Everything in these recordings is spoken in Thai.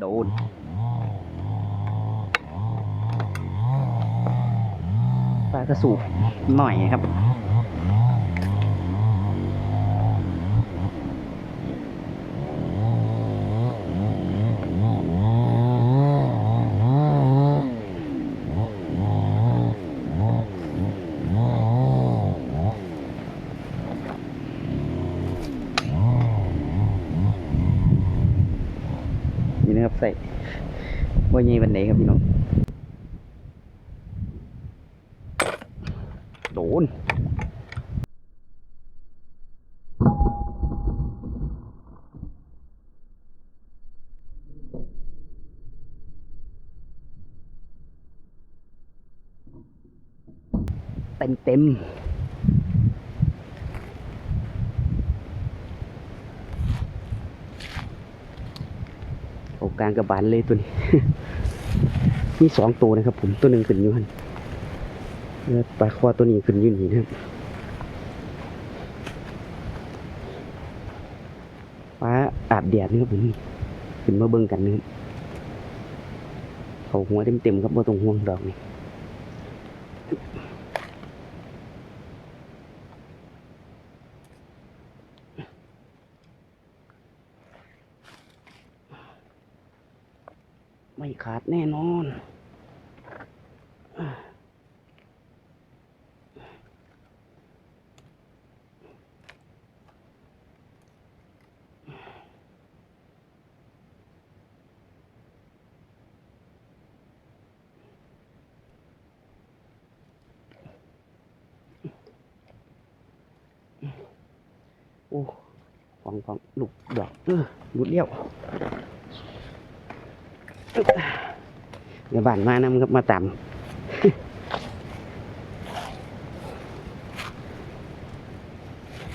โดนปลากระสูบหน่อยครับ นะครับใส่ว่ายี่บันไดครับพี่น้องโดนเต็มเต็ม โอกลางกระบาลเลยตัวนี้มีสองตัวนะครับ ผมตัวหนึ่งขึ้นอยู่หันแล้วปลาคอตัวนี้ขึ้นอยู่นี่นะครับปลาอาบแดดนะครับผมขึ้นมาเบิ่งกันนะครับเขาหัวเต็มๆครับว่าตรงห่วงดอกนี่ ไม่ขาดแน่นอน โอ้ฟังฟังลูกดอกเออหลุดเลี้ยว เดี๋ยวบ้านมานำครับมาตาม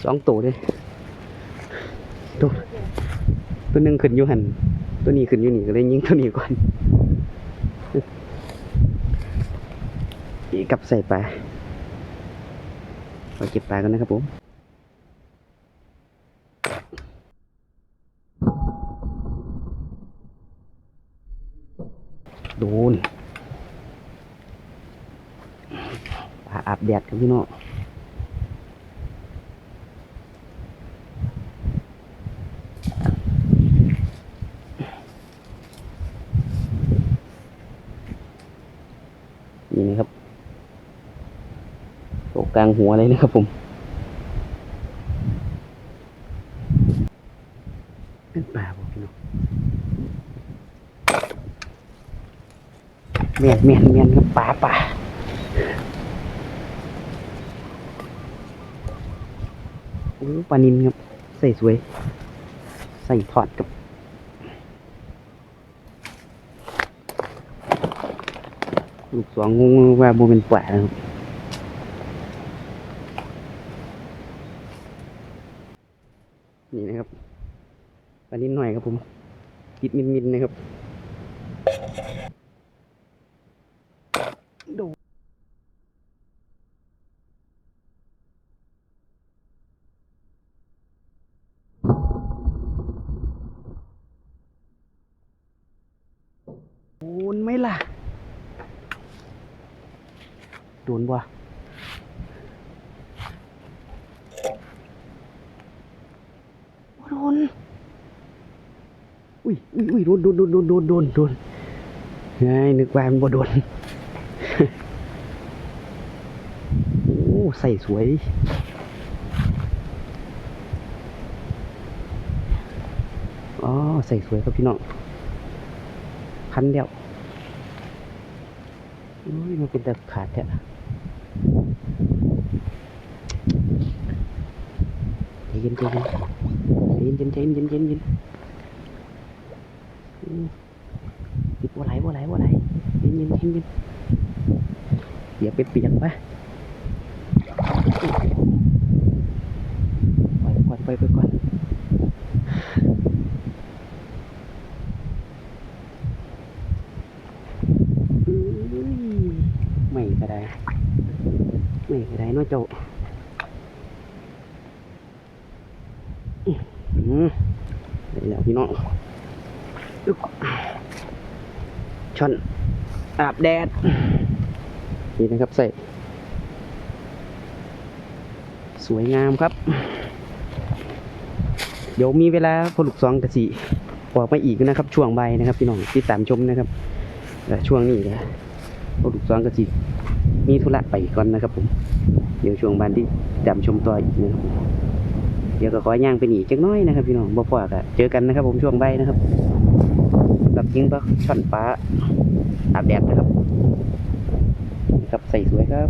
สองตัวเลยตัวตัวหนึ่งขึ้นอยู่หันตัวนี้ขึ้นอยู่นี่ก็เลยยิงตัวนี้ก่อนอีกกับใส่ปลาเราเก็บปลากันนะครับผม ดนปลาอาบแดดครับพี่น้องนี่นะครับตกกลางหัวเลยนะครับผมเป็นปลาบ่พี่น้อง เมียนเมียนเมียนครับป่าป่าโอ้ปลานินครับ ใส่สวย ใส่ถอดกับลูกสองงงว่าโบเป็นป่านะครับนี่นะครับปลานินหน่อยครับผมคิดมินมินนะครับ ดูโดนไหมล่ะ โดนบ่โด นอุ้ยอุ้ยอุ้ยโดนโดนโดนโดนโดนโดนโดนไงนึกว่ามันบ่โดนโอ้ใส่สวยอ๋อใส่สวยครับพี่น้องพันเดียวอุ้ยมันเป็นตะขาดแท้เย็นใจเย็น เย็นเย็นเย็นเย็นเย็นอืมหยิบว่าไหลว่าไหลว่าไหลเย็นเย็นเย็นเย็นอย่าไปเปียกปะไปก่อนไปไปก่อนไม่ก็ได้ไม่ก็ได้น้อเจ้า อืมได้แล้วพี่น้องช่อนอาบแดด นี่นะครับใส่ สวยงามครับ เดี๋ยวมีเวลาพอลูกสองกะสีออกมาอีกนะครับ ช่วงใบนะครับ พี่น้องติดตามชมนะครับแต่ช่วงนี้นะพอลูกสองกะสีมีธุระไปก่อนนะครับผม เดี๋ยวช่วงบานที่ตามชมต่ออีกนะครับ ดี๋ยวก็ขอย่างไปหนีจักน้อยนะครับพี่น้องบ่พอก็เจอกันนะครับ ผมช่วงใบนะครับรับยิงปลาช่อนปลาอาบแดดนะครับ ครับใส่สวยครับ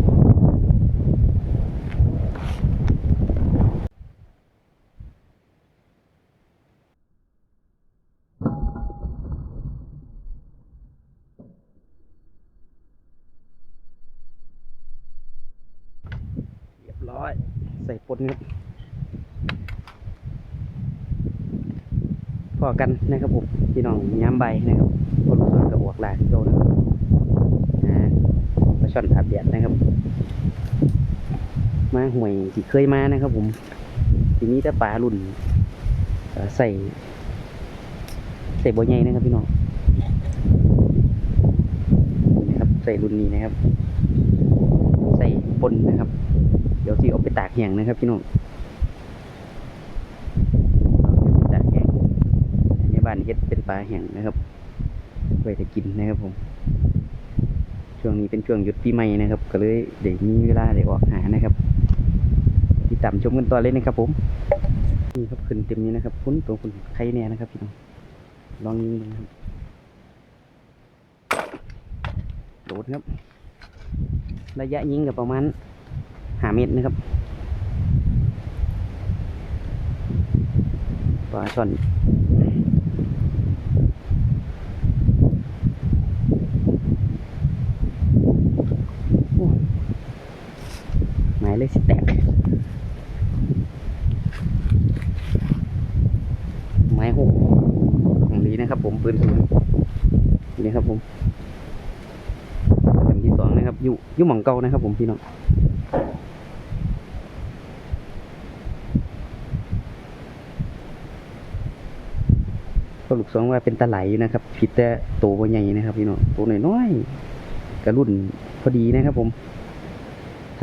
เรียบร้อย ใส่ปนครับ พอกันนะครับผมพี่น้องย้ำใบนะครับพอลูกศรกับบวกหลากโดนนะปลาช่อนอาบแดดนะครับ มาห่วยที่เคยมานะครับ ผมทีนี้ถ้าปลารุ่นเอ่ใส่ใส่บัวใหญ่นะครับพี่น้องนี่นะครับใส่รุ่นนี้นะครับ ใส่ปนนะครับ เดี๋ยวที่เอาไปตากแห้งนะครับพี่น้องเดี๋ยวไปตากแห้งในบ้าน เฮ็ดเป็นปลาแห้งนะครับไว้จะกินนะครับผม ช่วงนี้เป็นช่วงหยุดปีใหม่นะครับ ก็เลยเดี๋ยวมีเวลาเดี๋ยวออกหานะครับที่ตามชมกันต่อเลยนะครับ ผมนี่ครับขึ้นเต็มนี้นะครับคุณตัวคุณใครแน่นะครับพี่น้องลองยิงดูนะครับโดดครับ ระยะยิงกับประมาณหาเมตรนะครับปลาช่อนโอ้หมาย เลยสิแตก ไม้หกของนี้นะครับ ผมปืนศูนย์นี่ครับผมอันที่สองนะครับยู่ยู่หม่องเก่านะครับ ผมพี่น้องก็ลูกสองว่าเป็นตะไหลนะครับผิดแต่ตัวใหญ่นะครับพี่น้องตัวน้อยๆกระรุ่นพอดีนะครับผม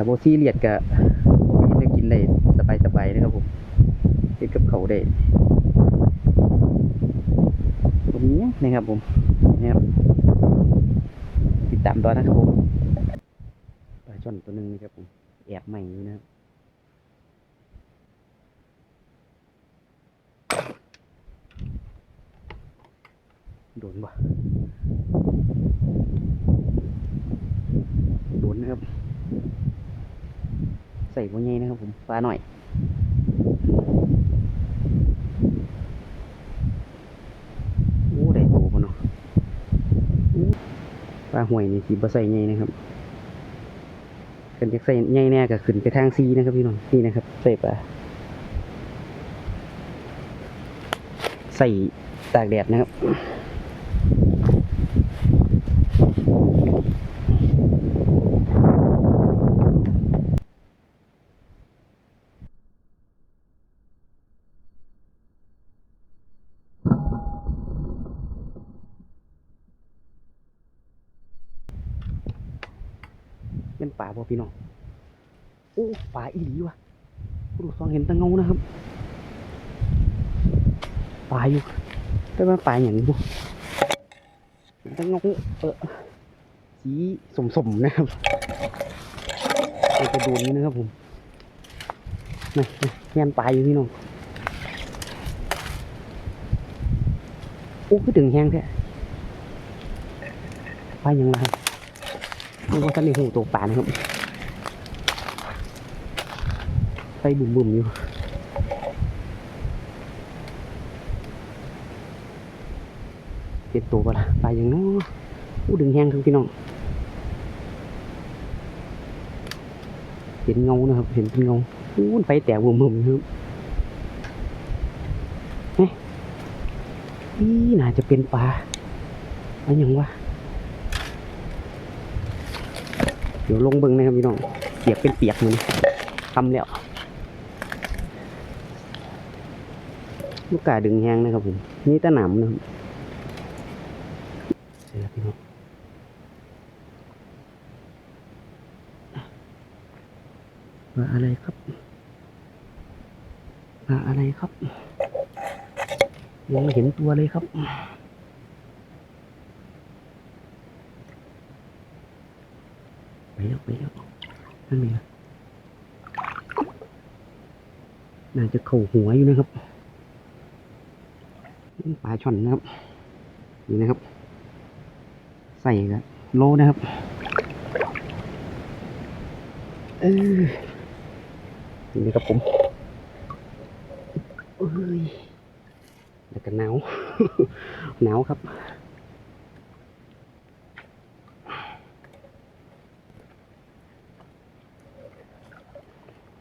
ถ้าโบซี่เลียดก็จะกินได้สบายๆนะครับผมเฮ็ดกับเขาได้ตรงนี้นะครับผมนะครับติดตามตอนนะครับผมปลาช่อนตัวหนึ่งนะครับผมแอบใหม่อยู่นะครับโดนปะโดนนะครับ ส่หัวใหญ่นะครับผมปลาหน่อยโอ้ได้โตปะเนาะปลาห่วยนี่สีบะใส่ใหญ่นะครับกันจะใส่ใหญ่แน่ก็ขึ้นไปทางซีนะครับพี่น้องนี่นะครับใส่ปลาใส่ตากแดดนะครับ เป็นป่าบ่ พี่น้องโอ้ป่าอีหลีวะผู้ดูสองเห็นแตะเงานะครับป่าอยู่แต่ว่าป่าอย่างบุตะเงาเออสีสมๆนะครับไปจะโดนนี่นะครับผมนี่นี่แงนป่าอยู่พี่น้องโอ้คือถึงแห้งแท้ป่าอย่างไรครับนี่ว่าท่านในหูตัวป่านะครับ ไฟบุ่มบุ่มๆอยู่เป็นตัวปะล่ะปลาอย่างน้ออู้ดึงแห้งทั้งพี่น้อง เห็นเงานะครับ เห็นเป็นเงาอู้ไฟแตกบุ่มบุ่มๆครับเฮ้ยนี่น่าจะเป็นปลาอะไรอย่างวะเดี๋ยวลงเบิ้งนะครับพี่น้องเปียกเป็นเปียกมันทำแล้ว ลูกกาดึงแห้งนะครับผมนี่ตะหนามนะครับนี่ละพี่น้องปลาอะไรครับปลาอะไรครับยังไม่เห็นตัวเลยครับไปแล้วไปแล้วนั่นไงล่ะน่าจะเข่าหัวอยู่นะครับ ปลาช่อนนะครับ นี่นะครับ ใส่กับโลนะครับ เออนี่นะครับผมเอ้ยแล้วก็หนาว หนาวครับ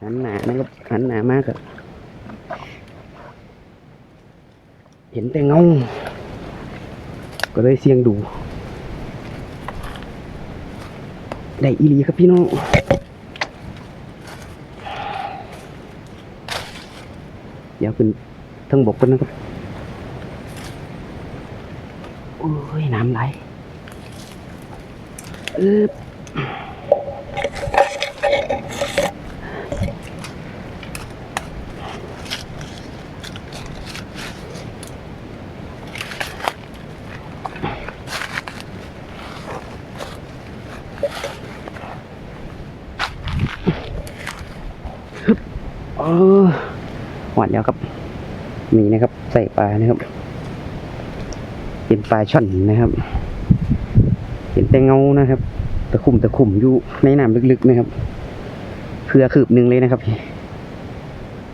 หันหนานะครับหันหนามากอะเห็นแต่เงา ก็เลยเสียงดู ได้อีลีครับพี่น้องเดี๋ยวขึ้นทั้งบกกันนะครับ โอ้ย น้ำไหลเอออ หวานแล้วครับ มีนะครับ ใส่ปลานะครับเป็นปลาช่อนนะครับ เห็นแต่เงานะครับตะคุ่มตะคุ่มอยู่ในน้ำลึกๆนะครับเพื่อคืบหนึ่งเลยนะครับพี่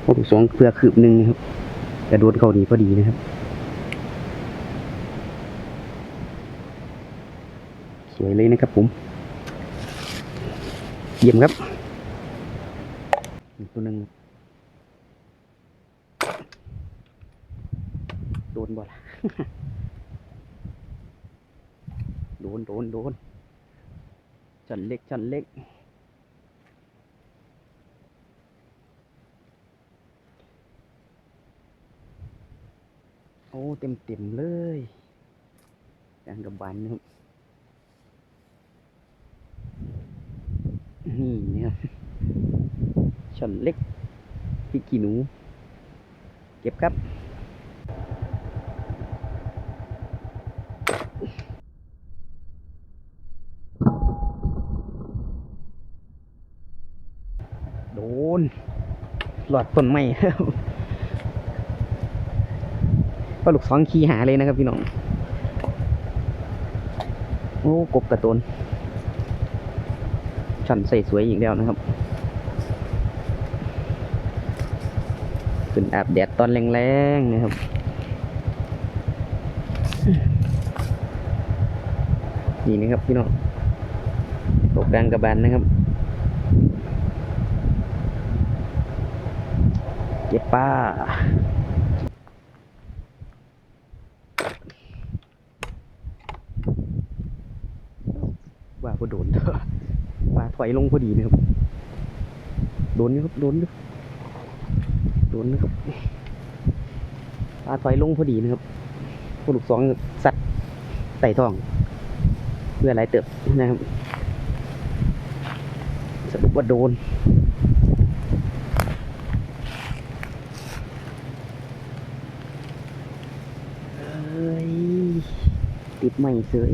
พวกสองเพื่อคืบหนึ่งนะครับกระโดดเขาดีพอดีนะครับ สวยเลยนะครับผมเยี่ยมครับ ตัวหนึ่ง โดนบ่ล่ะโดนโดนโดนฉันเล็กฉันเล็กโอ้เต็มเต็มเลยกลางกับบานนะครับนี่เนี่ยฉันเล็กพี่กี่หนู เก็บครับ โดน หลอดต้นไม้ครับปลาลูกสองขี่หาเลยนะครับพี่น้อง โอ้กบกระตนฉันใส่สวยอีกแล้วนะครับ ขึ้นอาบแดดตอนแรงๆนะครับนี่นะครับพี่น้องตกกลางกระบาลนะครับ เก็บป้า ว่าก็โดนเถอะว่าถอยลงพอดีนะครับ โดนอยู่ครับ โดนโดนนะครับปลาถอยลงพอดีนะครับผู้ลูกสองสัตว์ไต่ท้องเพื่ออะไรเติบนะครับสรุปว่าโดน เอ้ย ติดใหม่เสย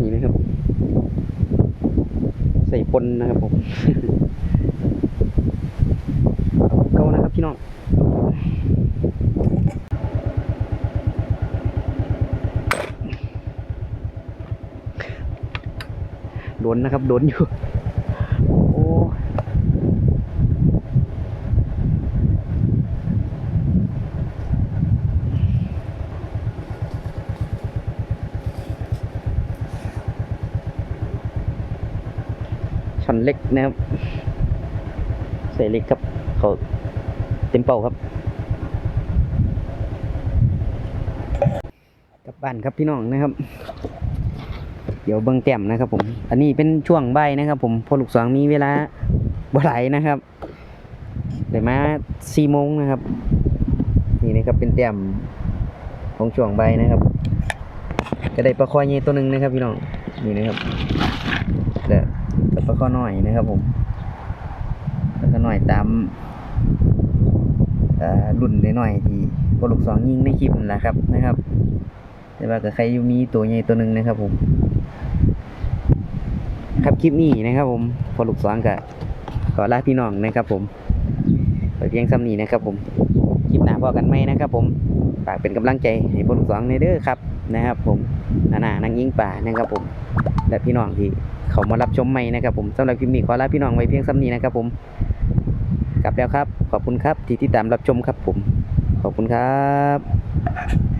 นี่นะครับ ใส่ปนนะครับผมเอาเก้านะครับพี่น้องโดนนะครับโดนอยู่ นะครับใส่เล็กครับ เขาเต็มเป่าครับกลับบ้านครับพี่น้องนะครับ เดี๋ยวเบิ้งแต้มนะครับ ผม อันนี้เป็นช่วงใบนะครับ ผมพอลูกสองมีเวลาบ่ไหลนะครับได้มาสี่โมงนะครับ นี่นะครับเป็นแต้มของช่วงใบนะครับก็ได้ปลาคอยใหญ่ตัวหนึ่งนะครับพี่น้องนี่นะครับเด้อ กับปลาคอน้อยนะครับผมปลาคอน้อยตามเอ่อรุ่นหน่อยที่พอลูกสองยิงในคลิปนั่นแหละครับนะครับ แต่ว่ากับใครอยู่มีตัวใหญ่ตัวหนึ่งนะครับผม ครับคลิปนี้นะครับ ผมพอลูกสองกับขอลาพี่น้องนะครับผมไปเพียงซ้ำนี้นะครับ ผมคลิปหน้าพอกันไหมนะครับ ผมฝากเป็นกำลังใจให้พอลูกสองในเด้อครับนะครับ ผมนานานังยิงป่านะครับผมและพี่น้องที่ เขามารับชมใหม่นะครับผมสำหรับคลิปนี้ขอลาพี่น้องไว้เพียงซ้ำนี้นะครับผมกลับแล้วครับ ขอบคุณครับที่ติดตามรับชมครับผม ขอบคุณครับ